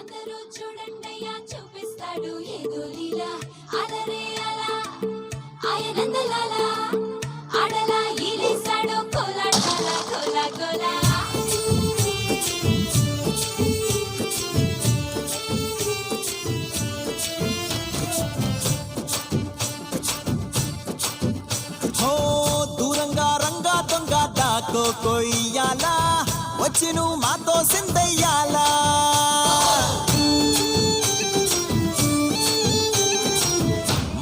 అందరూ చూడండయ్యా చూపిస్తాడు ఏదో లీలా. అలరే అలా ఆయనందలాలా. ఆడలా ఈలేశాడు కోలాటాల కోలా కోలా కొయ్యాలా. వచ్చి నువ్వు మాతో సిందయ్యాలా.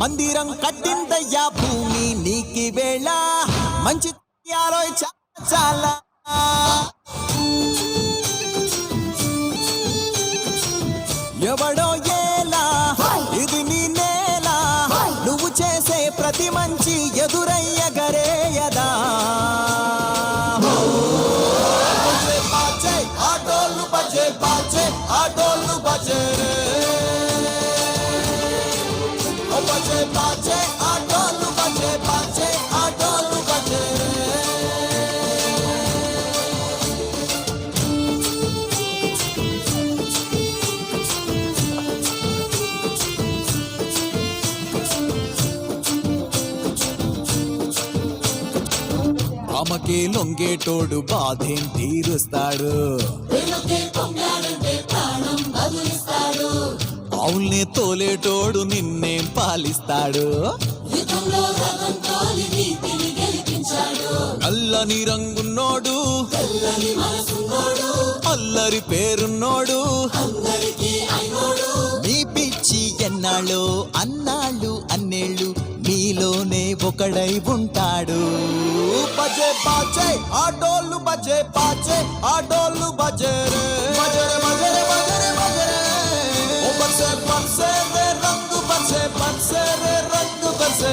మందిరం కట్టిందయ్యా భూమి నీకి వేళ. మంచి చాలా. ఎవడో ఏలా ఇది నీ నేల. నువ్వు చేసే ప్రతి మంచి ఎదురయ్యగరేయదా. బజే బాజే ఆటోలు బజే బాజే ఆటోలు బజే. ఆమెకి లొంగేటోడు బాధేం తీరుస్తాడు? ఆవుల్ని తోలేటోడు నిన్నేం పాలిస్తాడు? నల్లని రంగున్నోడు అల్లరి పేరున్నోడు మీ పిచ్చి ఎన్నాళ్ళు అన్నేళ్ళు ఒక్కడై ఉంటాడు? బజే బాజే ఆటోళ్ళు బజే బాజే ఆటోళ్ళు బజే రే బజరే బజరే బజరే బజరే ఓ బజే బజే రే రంగు బజే బజే రే రంగు బజే